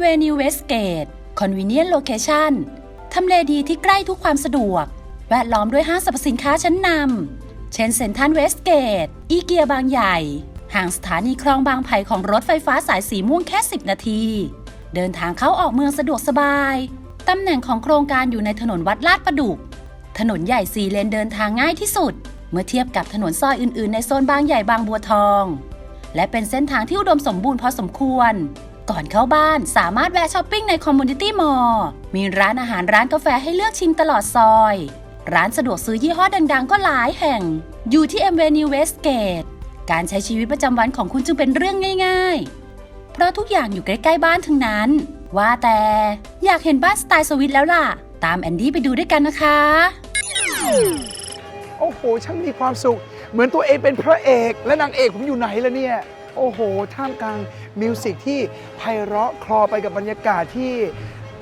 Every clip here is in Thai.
m w a y New Westgate Convenient Location ทำเลดีที่ใกล้ทุกความสะดวก แวดล้อมด้วยห้างสรรพสินค้าชั้นนำ เช่นเซ็นทรัลเวสเกต อีเกียบางใหญ่ ห่างสถานีคลองบางไผ่ของรถไฟฟ้าสายสีม่วงแค่ 10 นาที เดินทางเข้าออกเมืองสะดวกสบาย ตำแหน่งของโครงการอยู่ในถนนวัดลาดประดุก ถนนใหญ่สี่เลนเดินทางง่ายที่สุด เมื่อเทียบกับถนนซอยอื่น ๆ ในโซนบางใหญ่บางบัวทอง และเป็นเส้นทางที่อุดมสมบูรณ์พอสมควร ก่อนเข้าบ้านสามารถแวะช้อปปิ้งในคอมมูนิตี้มอลล์มีร้านอาหารร้านกาแฟให้เลือกชิมตลอดซอย ร้านสะดวกซื้อยี่ห้อดังๆ ก็หลายแห่ง อยู่ที่ m v n e w Westgate การใช้ชีวิตประจำวันของคุณจึงเป็นเรื่องง่าย ๆ เพราะทุกอย่างอยู่ใกล้ๆบ้านทั้งนั้น ว่าแต่อยากเห็นบ้านสไตล์สวิตแล้วล่ะ ตามแอนดี้ไปดูด้วยกันนะคะ โอ้โหช่างมีความสุข เหมือนตัวเองเป็นพระเอก และนางเอกผมอยู่ไหนแล้วเนี่ย โอ้โห ท่ามกลางมิวสิกที่ไพเราะคลอไปกับบรรยากาศที่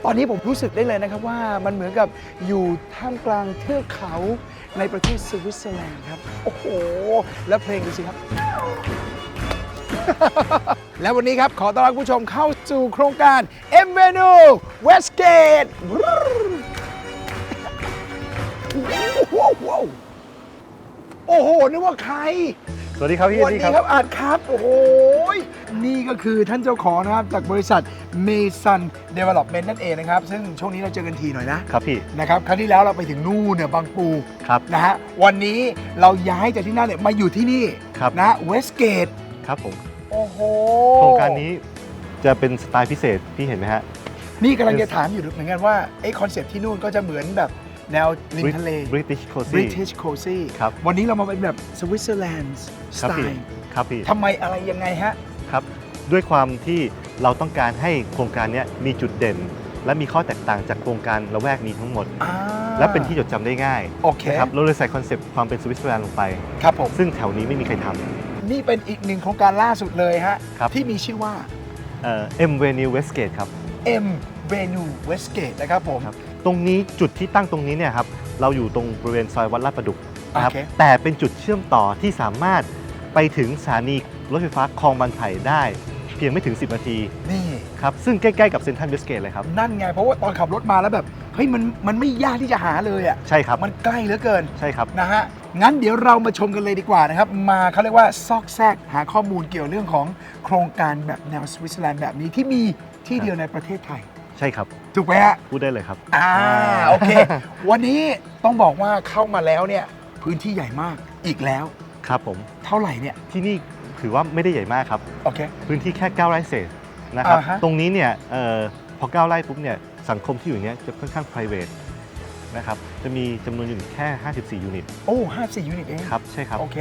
ตอนนี้ผมรู้สึกได้เลยนะครับว่ามันเหมือนกับอยู่ท่ามกลางเทือกเขาในประเทศสวิตเซอร์แลนด์ครับ โอ้โห แล้วเพลงดูสิครับ และวันนี้ครับ ขอต้อนรับผู้ชมเข้าสู่โครงการ M Venue Westgate ว้าวว้าวโอ้โห นึกว่าใคร สวัสดีครับพี่สวัสนี่ดีครับครับอาจครับ โอ้โหนี่ก็คือท่านเจ้าของนะครับ จากบริษัท Mason Development นั่นเองนะครับ ซึ่งช่วงนี้เราเจอกันทีหน่อยนะครับพี่นะครับครั้งที่แล้วเราไปถึงนู่นเนี่ยบางปูครับนะฮะวันนี้เราย้ายจากที่นั่นเนี่ยมาอยู่ที่นี่ครับนะ Westgate ครับผมโอ้โหโครงการนี้จะเป็นสไตล์พิเศษพี่เห็นไหมฮะนี่กำลังจะถามอยู่เหมือนกันว่าไอ้คอนเซ็ปต์ที่นู่นก็จะเหมือนแบบ แนวริมทะเล British Cozy British Cozy ครับ วันนี้เรามาเป็นแบบสวิตเซอร์แลนด์สครับไตพี่ล์ครับพี่ทำไมอะไรยังไงฮะ ครับ ด้วยความที่เราต้องการให้โครงการเนี้ยมีจุดเด่น และมีข้อแตกต่างจากโครงการละแวกนี้ทั้งหมด อ่าและเป็นที่จดจำได้ง่ายโอเคนะครับเราเลยใส่คอนเซปต์ความเป็นสวิตเซอร์แลนด์ลงไป ครับผม ซึ่งแถวนี้ไม่มีใครทำนี่เป็นอีกหนึ่งโครงการล่าสุดเลยฮะครับที่มีชื่อว่า เอ่อ M Venue Westgate ครับ M Venue Westgate นะครับผม ครับ ตรงนี้จุดที่ตั้งตรงนี้เนี่ยครับเราอยู่ตรงบริเวณซอยวัดลาดประดุกนะครับโอเคแต่เป็นจุดเชื่อมต่อที่สามารถไปถึงสถานีรถไฟฟ้าคลองบางไผ่ได้ เพียงไม่ถึง 10 นาทีนี่ ครับซึ่งใกล้ๆกับเซ็นทรัลเวสเกตเลยครับ นั่นไง เพราะว่าตอนขับรถมาแล้วแบบ เฮ้ย มัน มันไม่ยากที่จะหาเลยอะ ใช่ครับมันใกล้เหลือเกินใช่ครับ นะฮะ งั้นเดี๋ยวเรามาชมกันเลยดีกว่านะครับ มาเขาเรียกว่าซอกแซกหาข้อมูลเกี่ยวเรื่องของโครงการแบบแนวสวิตเซอร์แลนด์แบบนี้ที่มีที่เดียวในประเทศไทย ใช่ครับ ถูกไหมฮะ พูดได้เลยครับ อ่าโอเค วันนี้ต้องบอกว่าเข้ามาแล้วเนี่ย พื้นที่ใหญ่มากอีกแล้ว ครับผม เท่าไหร่เนี่ย ที่นี่ถือว่าไม่ได้ใหญ่มากครับ โอเค พื้นที่แค่ 9 ไร่เศษนะครับ อ่าฮะ ตรงนี้เนี่ยเอ่อพอ 9 ไร่ปุ๊บเนี่ย สังคมที่อยู่อย่างเนี้ยจะค่อนข้าง private นะครับ จะมีจำนวนยูนิตแค่ 54 ยูนิต โอ้ห้าสี่ยูนิตเองครับ ใช่ครับ โอเค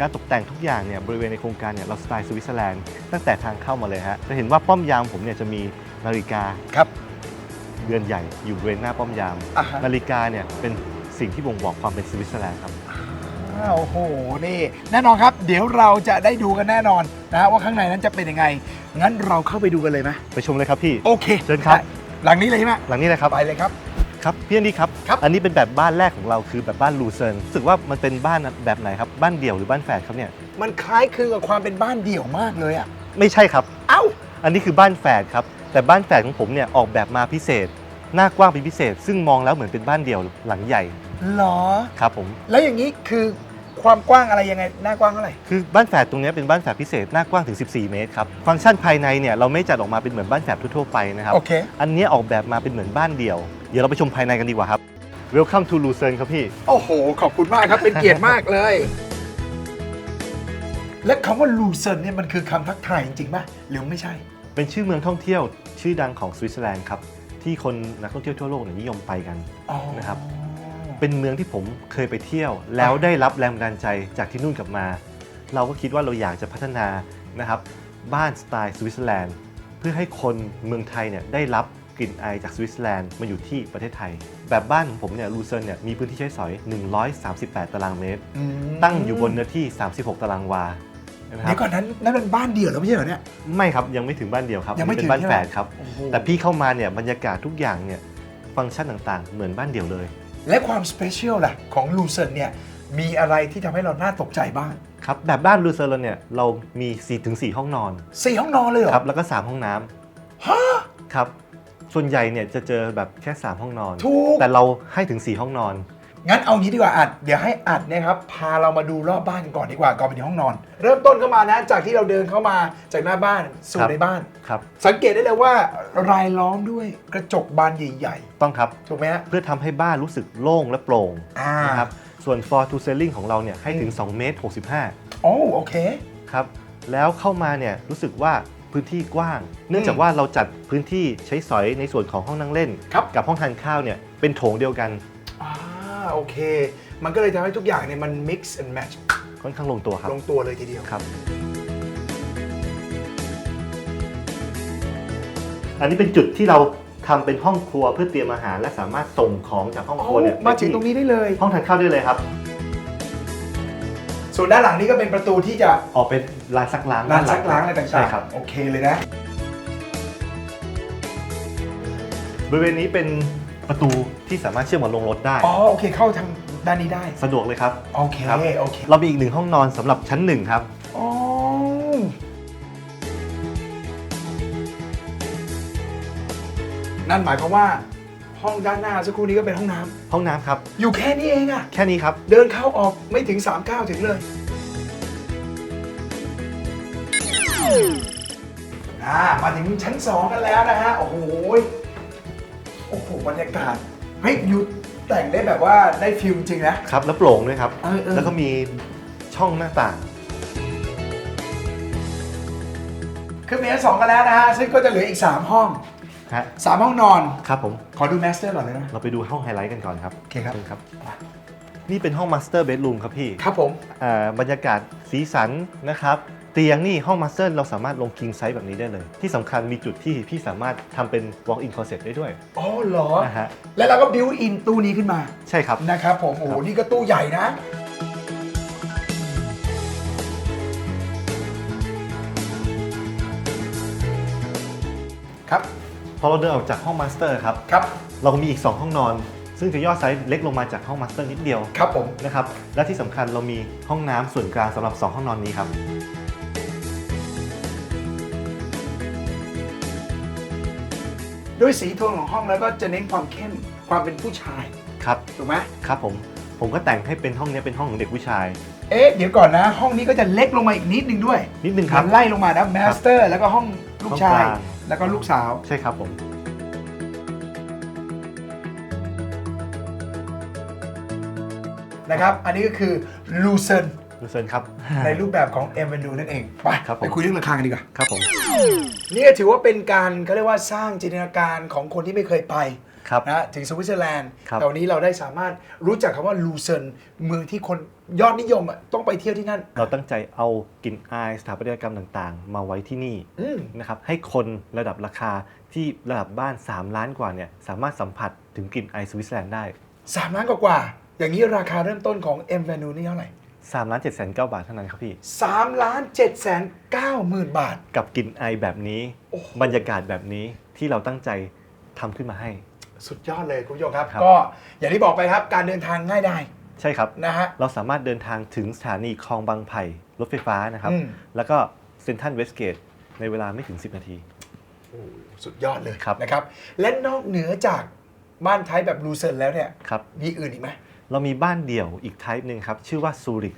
การตกแต่งทุกอย่างเนี่ยบริเวณในโครงการเนี่ยเราสไตล์สวิตเซอร์แลนด์ตั้งแต่ทางเข้ามาเลยฮะจะเห็นว่าป้อมยามผมเนี่ยจะมีนาฬิกาครับเรือนใหญ่อยู่บริเวณหน้าป้อมยาม อ่าฮะ นาฬิกาเนี่ยเป็นสิ่งที่บ่งบอกความเป็นสวิตเซอร์แลนด์ครับ อ้าวโอ้โห นี่ แน่นอนครับ เดี๋ยวเราจะได้ดูกันแน่นอนนะฮะว่าข้างในนั้นจะเป็นยังไง งั้นเราเข้าไปดูกันเลยไหมไปชมเลยครับพี่ โอเคเชิญครับ ได้หลังนี้เลยใช่ไหมหลังนี้เลยครับไปเลยครับ ครับพี่อันนี้ครับ ครับ อันนี้เป็นแบบบ้านแรกของเราคือแบบบ้านลูเซิร์นรู้สึกว่ามันเป็นบ้านแบบไหนครับบ้านเดี่ยวหรือบ้านแฝดครับเนี่ยมันคล้ายคลึงกับความเป็นบ้านเดี่ยวมากเลยอะ ไม่ใช่ครับ เอ้า อันนี้คือบ้านแฝดครับแต่บ้านแฝดของผมเนี่ยออกแบบมาพิเศษ หน้ากว้างเป็นพิเศษ ซึ่งมองแล้วเหมือนเป็นบ้านเดี่ยวหลังใหญ่เหรอ ครับผมแล้วอย่างนี้คือความกว้างอะไรยังไง หน้ากว้างเท่าไหร่ คือบ้านแฝดตรงเนี้ยเป็นบ้านแฝดพิเศษหน้ากว้างถึง 14 เมตรครับ ฟังก์ชันภายในเนี่ยเราไม่จัดออกมาเป็นเหมือนบ้านแฝดทั่วๆไปนะครับ โอเค อันเนี้ยออกแบบมาเป็นเหมือนบ้านเดี่ยว เดี๋ยวเราไปชมภายในกันดีกว่าครับ Welcome to Lucerne ครับพี่ โอ้โห ขอบคุณมากครับ เป็นเกียรติมากเลย และคำว่าลูเซนเนี่ยมันคือคำทักทายจริงๆป่ะหรือไม่ใช่ เป็นชื่อเมืองท่องเที่ยว ชื่อดังของสวิตเซอร์แลนด์ครับ ที่คนนักท่องเที่ยวทั่วโลกเนี่ยนิยมไปกันอ๋อนะครับเป็นเมืองที่ผมเคยไปเที่ยว แล้วได้รับแรงบันดาลใจจากที่นู่นกลับมา เราก็คิดว่าเราอยากจะพัฒนานะครับบ้านสไตล์สวิตเซอร์แลนด์เพื่อให้คนเมืองไทยเนี่ยได้รับกลิ่นอายจากสวิตเซอร์แลนด์มาอยู่ที่ประเทศไทย แบบบ้านของผมเนี่ยลูเซิร์นเนี่ยมีพื้นที่ใช้สอย 138 ตารางเมตรอืมตั้งอยู่บนเนื้อที่ 36 ตารางวา นะคเดี๋รัยบวก่อนนั้นนั่นเป็นบ้านเดี่ยวแล้วไม่ใช่เหรอเนี่ย ไม่ครับยังไม่ถึงบ้านเดียวครับยังไม่อันถึนี้งเป็นบ้านใช่ไหม แฝดครับ โอ้โหแต่พี่เข้ามาเนี่ยบรรยากาศทุกอย่างเนี่ยฟังก์ชันต่างๆ เหมือนบ้านเดี่ยวเลย และความสเปเชียลล่ะของลูเซนเนี่ยมีอะไรที่ทำให้เราน่าตกใจบ้างครับแบบบ้านลูเซอร์เนี่ยเรามี4ถึง4ห้องนอนสี่ห้องนอนเลยเหรอครับแล้วก็ 3 ห้องน้ำครับส่วนใหญ่เนี่ยจะเจอแบบแค่ 3 ห้องนอน ถูกแต่เราให้ถึง 4 ห้องนอน งั้นเอางี้ดีกว่าอัด เดี๋ยวให้อัดเนะครับ พาเรามาดูรอบบ้านกันก่อนดีกว่า ก่อนไปถึงห้องนอน เริ่มต้นเข้ามานะ จากที่เราเดินเข้ามาจากหน้าบ้านสู่ครับในบ้าน ครับ สังเกตได้เลยว่ารายล้อมด้วยกระจกบานใหญ่ต้องครับ ๆ ถูกไหมฮะ เพื่อทำให้บ้านรู้สึกโล่งและโปร่งอ่าน นะครับ ส่วน floor to ceiling ของเราเนี่ยให้ถึง2เมตร65โอ้โอเคครับ แล้วเข้ามาเนี่ยรู้สึกว่าพื้นที่กว้าง เนื่องจากว่าเราจัดพื้นที่ใช้สอยในส่วนของห้องนั่งเล่น ครับ กับห้องทานข้าวเนี่ยเป็นโถงเดียวกันอ่า โอเค มันก็เลยทำให้ทุกอย่างเนี่ยมัน mix and match ค่อนข้างลงตัวครับ ลงตัวเลยทีเดียว ครับ อันนี้เป็นจุดที่เราทำเป็นห้องครัวเพื่อเตรียมอาหาร และสามารถส่งของจากห้องครัวเนี่ยมาถึงตรงนี้ได้เลย ห้องทานข้าวได้เลยครับ ส่วนด้านหลังนี้ก็เป็นประตูที่จะออกเป็นลานซักล้างร้านซักล้างอะไรต่างๆใช่ครับ โอเคเลยนะ บริเวณนี้เป็น ประตูที่สามารถเชื่อมกับโรงรถได้ อ๋อโอเคเข้าทางด้านนี้ได้ สะดวกเลยครับ โอเคครับ โอเคเรามีอีกหนึ่งห้องนอนสำหรับชั้นหนึ่งครับ อ๋อนั่นหมายความว่าห้องด้านหน้าสักครู่นี้ก็เป็นห้องน้ำห้องน้ำครับ อยู่แค่นี้เองอะแค่นี้ครับ เดินเข้าออกไม่ถึง3ก้าวถึงเลยอ่ามาถึงชั้น 2 กันแล้วนะฮะ โอ้โหยโอ้โห บรรยากาศเฮ้ยยูแต่งได้แบบว่าได้ฟิลจริงนะ ครับแล้วโปร่งด้วยครับ เออเออ แล้วก็มีช่องหน้าต่างขึ้นไปชั้นสองกันแล้วนะฮะซึ่งก็จะเหลืออีก 3 ห้อง ฮะ 3 ห้องนอน ครับผม ขอดูแมสเตอร์ก่อนเลยนะ เราไปดูห้องไฮไลท์กันก่อนครับโอเคครับ ชิญครับนี่เป็นห้องมาสเตอร์เบดรูมครับพี่ครับผม อ่าบรรยากาศสีสันนะครับ เตียงนี่ห้องมาสเตอร์เราสามารถลง king size แบบนี้ได้เลย ที่สำคัญมีจุดที่พี่สามารถทำเป็น walk in closet ได้ด้วยอ๋อเหรอ นะฮะแล้วเราก็บิวอินตู้นี้ขึ้นมา ใช่ครับ นะครับผม โอ้โหครับนี่ก็ตู้ใหญ่นะ ครับ พอเราเดินออกจากห้องมาสเตอร์ครับ ครับ เราก็มีอีก 2 ห้องนอน ซึ่งจะย่อไซส์เล็กลงมาจากห้องมาสเตอร์นิดเดียวครับผม นะครับ และที่สำคัญเรามีห้องน้ำส่วนกลางสำหรับ 2 ห้องนอนนี้ครับ ด้วยสีโทนของห้องแล้วก็จะเน้นความเข้มความเป็นผู้ชายครับถูกไหมครับผมผมก็แต่งให้เป็นห้องนี้เป็นห้องของเด็กผู้ชาย เอ๊ะเดี๋ยวก่อนนะ ห้องนี้ก็จะเล็กลงมาอีกนิดนึงด้วยนิดนึงครับมันไล่ลงมานะมาสเตอร์แล้วก็ห้องลูกชาย ห้องกลาง แล้วก็ลูกสาว ใช่ครับผม นะครับ อันนี้ก็คือลูเซน ดูเซินครับ ในรูปแบบของเอ็มเวนดูนั่นเอง ไปครับผม ไปคุยเรื่องราคากันดีกว่า ครับผม นี่ก็ถือว่าเป็นการเขาเรียกว่าสร้างจินตนาการของคนที่ไม่เคยไปครับ นะถึงสวิตเซอร์แลนด์ครับ แต่วันนี้เราได้สามารถรู้จักคำว่าลูเซนเมืองที่คนยอดนิยมอะต้องไปเที่ยวที่นั่น เราตั้งใจเอากลิ่นอายสถาปัตยกรรมต่างๆ มาไว้ที่นี่อืม นะครับ ให้คนระดับราคาที่ระดับบ้าน 3 ล้านกว่าเนี่ยสามารถสัมผัสถึงกลิ่นอายสวิตเซอร์แลนด์ได้ สามล้านกว่าๆอย่างนี้ราคาเริ่มต้นของ M Venue นี่เท่าไหร่ 3ล้าน7แสน9บาทเท่านั้นครับพี่สามล้านเจ็ดแสนเก้าหมื่นบาท กับกลิ่นอายแบบนี้โอ้โหบรรยากาศแบบนี้ที่เราตั้งใจทำขึ้นมาให้ สุดยอดเลยคุณผู้ชมครับ ครับ ก็อย่างที่บอกไปครับการเดินทางง่ายได้ใช่ครับ นะฮะ เราสามารถเดินทางถึงสถานีคลองบางไผ่รถไฟฟ้านะครับ อืม แล้วก็เซ็นทรัลเวสเกตในเวลาไม่ถึง 10 นาทีสุดยอดเลยครับ นะครับ และนอกเหนือจากบ้านไทยแบบลูเซนแล้วเนี่ย ครับ มีอื่นอีกไหม เรามีบ้านเดี่ยวอีกไทป์หนึ่งครับ ชื่อว่าซูริก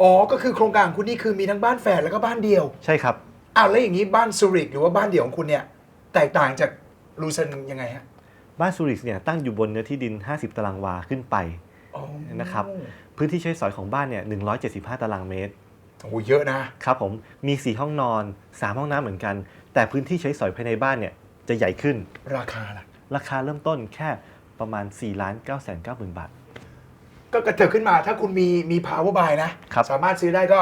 อ๋อ ก็คือโครงการของคุณนี่คือมีทั้งบ้านแฝดแล้วก็บ้านเดียวใช่ครับ อ้าวแล้วอย่างนี้บ้านซูริกหรือว่าบ้านเดี่ยวของคุณเนี่ย แตกต่างจากลูเซนยังไงฮะบ้านซูริกเนี่ยตั้งอยู่บนเนื้อที่ดิน 50 ตารางวาขึ้นไปอ๋อนะครับพื้นที่ใช้สอยของบ้านเนี่ย175 ตารางเมตร โอ้โหเยอะนะครับผมมี 4 ห้องนอน 3 ห้องน้ำเหมือนกัน แต่พื้นที่ใช้สอยภายในบ้านเนี่ยจะใหญ่ขึ้น ราคาล่ะราคาเริ่มต้นแค่ประมาณ4ล้าน9 9 0 0 0 0 บาท ก็กระเถิบขึ้นมาถ้าคุณมีมี power buy นะ ครับ สามารถซื้อได้ก็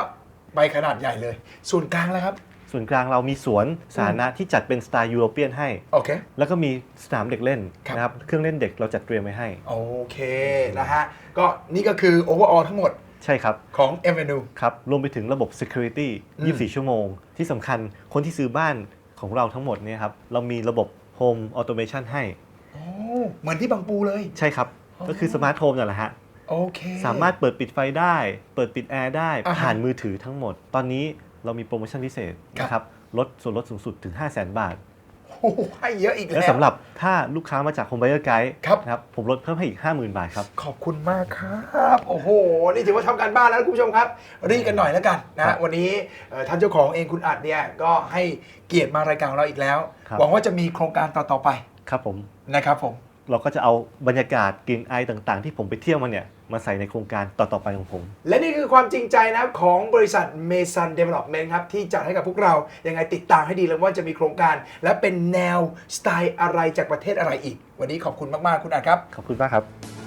ใบขนาดใหญ่เลย ส่วนกลางแล้วครับ ส่วนกลางเรามีสวนสาธารณะที่จัดเป็นสไตล์ยุโรเปียนให้ โอเค แล้วก็มีสนามเด็กเล่นครับ นะครับเครื่องเล่นเด็กเราจัดเตรียมไว้ให้ โอเคนะฮะ ก็นี่ก็คือ overall ทั้งหมดใช่ครับ ของ m v n u ครับ รวมไปถึงระบบ Security อืม 24 ชั่วโมง ที่สำคัญคนที่ซื้อบ้านของเราทั้งหมดเนี่ยครับ เรามีระบบ Home Automation ให้โอ้เหมือนที่บางปูเลย ใช่ครับอ๋อก็คือสมาร์ทโฮมนั่นแหละฮะ โอเค สามารถเปิดปิดไฟได้ เปิดปิดแอร์ได้ อ่าฮะผ่านมือถือทั้งหมด ตอนนี้เรามีโปรโมชั่นพิเศษครับ นะครับลดส่วนลดสูงสุดถึง 5 0 0 0 0 0 บาทโหโอ้โหให้เยอะอีกและแล้วสำหรับถ้าลูกค้ามาจาก Home Buyer Guide ครับ นะครับผมลดเพิ่มให้อีก 50,000 บาทครับ ขอบคุณมากครับ โอ้โห นี่ถือว่าทำการบ้านแล้วคุณผู้ชมครับ รีบกันหน่อยแล้วกันนะครัฮะบวันนี้เอ่อท่านเจ้าของเองคุณอัดเนี่ยก็ให้เกียรติมารายการของเราอีกแล้ว ครับ หวังว่าจะมีโครงการต่อ ๆ ไปครับผม นะครับผม เราก็จะเอาบรรยากาศกลิ่นไอายต่างๆ ที่ผมไปเที่ยวมาเนี่ย มาใส่ในโครงการต่อๆไปของผม และนี่คือความจริงใจนะครับของบริษัท Mason Development ครับ ที่จัดให้กับพวกเรา ยังไงติดตามให้ดีเลยว่าจะมีโครงการ และเป็นแนวสไตล์อะไรจากประเทศอะไรอีก วันนี้ขอบคุณมาก ๆ คุณอัดครับ ขอบคุณมากครับ